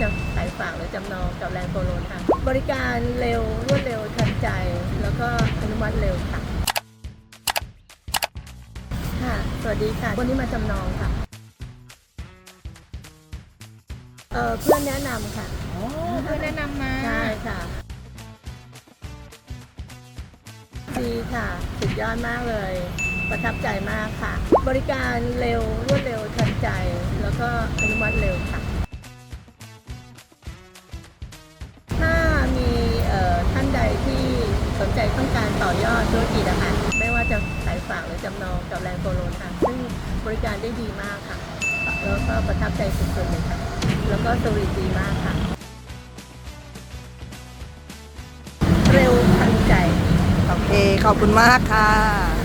จะขายฝากหรือจำนองกับแลนด์โปโลค่ะบริการเร็วรวดเร็วทันใจ แล้วก็อนุมัติเร็วค่ะ ค่ะ สวัสดีค่ะ วันนี้มาจำนองค่ะ เออเพื่อนแนะนำค่ะโอ้เพื่อนแนะนำมาใช่ค่ะดีค่ะ สุดยอดมากเลย ประทับใจมากค่ะ บริการเร็วรวดเร็วทันใจ แล้วก็อนุมัติเร็วค่ะ ต้องการต่อยอดธุรกิจนะคะไม่ว่าจะขายฝากหรือจำนองกับแรงโกโลนค่ะซึ่งบริการได้ดีมากค่ะ แล้วก็ประทับใจสุดๆเลยค่ะ แล้วก็สวีทดีมากค่ะ เร็วทันใจ โอเค ขอบคุณมากค่ะ